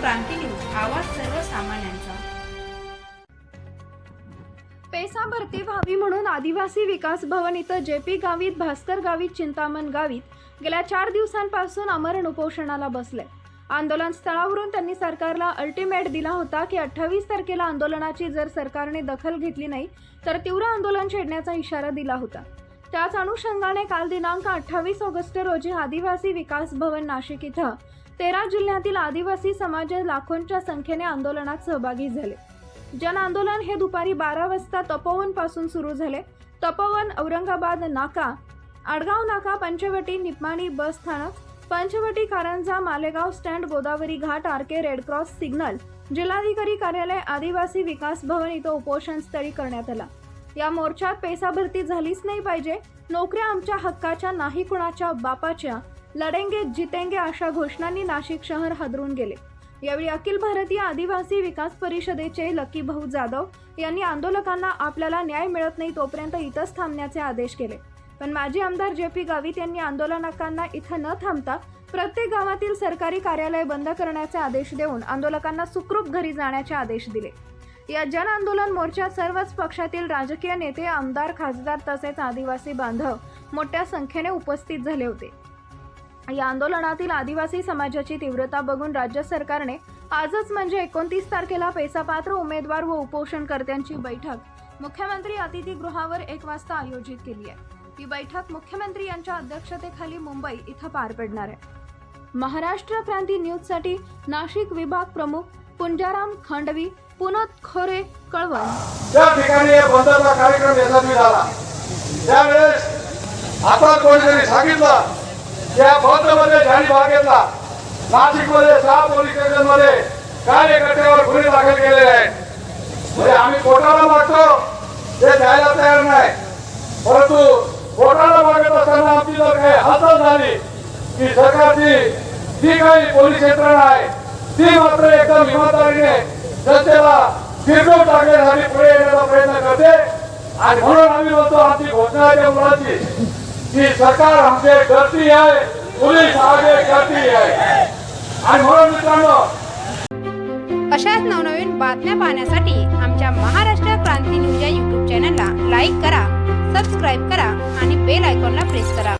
क्रांती news आवाज सर्वसामान्यांचा. PESA भरती व्हावी म्हणून आदिवासी विकास भवन इथं जेपी गावीत भास्कर गावीत चिंतामण गावीत गेल्या चार दिवसांपासून अमरण उपोषणाला बसले. आंदोलन स्थळावरून त्यांनी सरकारला अल्टिमेट दिला होता की अठ्ठावीस तारखेला आंदोलनाची जर सरकारने दखल घेतली नाही तर तीव्र आंदोलन छेडण्याचा इशारा दिला होता. त्याच अनुषंगाने काल दिनांक अठ्ठावीस ऑगस्ट रोजी आदिवासी विकास भवन नाशिक इथं तेरा जिल्ह्यातील आदिवासी समाज लाखोंच्या संख्येने आंदोलनात सहभागी झाले. जन आंदोलन हे दुपारी बारा वाजता तपोवनपासून सुरू झाले. तपोवन औरंगाबाद नाका आडगाव नाका पंचवटी निप्माणी बस स्थानक Panchavati Karanja Malegaon stand Godavari Ghat R K red cross signal जिल्हाधिकारी कार्यालय आदिवासी विकास भवन इथं उपोषण स्थळी करण्यात आला. या मोर्चात पैसा भरती झालीच नाही पाहिजे. नोकऱ्या आमच्या हक्काच्या नाही कुणाच्या बापाच्या. लढेंगे जितेंगे अशा घोषणांनी नाशिक शहर हादरून गेले. यावेळी अखिल भारतीय आदिवासी विकास परिषदेचे लकी भाऊ जाधव यांनी आंदोलकांना आपल्याला न्याय मिळत नाही तोपर्यंत इथंच थांबण्याचे आदेश केले. पण माजी आमदार जे पी गावित यांनी आंदोलनकांना इथं न थांबता प्रत्येक गावातील सरकारी कार्यालय बंद करण्याचे आदेश देऊन आंदोलकांना सुखरूप घरी जाण्याचे आदेश दिले. या जन आंदोलन मोर्चात सर्वच पक्षातील राजकीय नेते आमदार खासदार तसेच आदिवासी बांधव मोठ्या संख्येने उपस्थित झाले होते. या आंदोलनातील आदिवासी समाजाची तीव्रता बघून राज्य सरकारने आजच म्हणजे एकोणतीस तारखेला पैसापात्र उमेदवार व उपोषणकर्त्यांची बैठक. मुख्यमंत्री अतिथीगृहावर एक वाजता आयोजित केली आहे. ही बैठक मुख्यमंत्री यांच्या अध्यक्षतेखाली मुंबई इथं पार पडणार आहे. महाराष्ट्र क्रांती न्यूजसाठी नाशिक विभाग प्रमुख पुंजाराम खांडवी पुनत खोरे कळवण. ज्या ठिकाणी बंदचा कार्यक्रम यशस्वी झाला त्यावेळेस आता कोणीतरी सांगितलं या बंदमध्ये जाहीर भाग घेतला. नाशिकमध्ये सहा पोलीस स्टेशनमध्ये कार्यकर्त्यावर गुन्हे दाखल केलेले आहेत. म्हणजे आम्ही कोर्टाला मागतो ते द्यायला तयार नाही. परंतु कोर्टाला मागत असताना आमची जर काही हालचाल झाली की सरकारची जी काही पोलीस यंत्रणा आहे ती मात्र एकदम इमानदारीने जनतेला फिरवून टाकण्यासाठी पुढे येण्याचा प्रयत्न करते. आणि म्हणून आम्ही म्हणतो आमची घोषणा आहे. मुलाची की सरकार आमचे करती आहे पोलीस आगे करती आहे. आणि म्हणून मित्रांनो अशाच नवनवीन बातम्या पाहण्यासाठी आमच्या महाराष्ट्र क्रांती न्यूज या यूट्यूब चॅनलला लाईक करा सबस्क्राईब करा आणि बेल आयकॉनला प्रेस करा.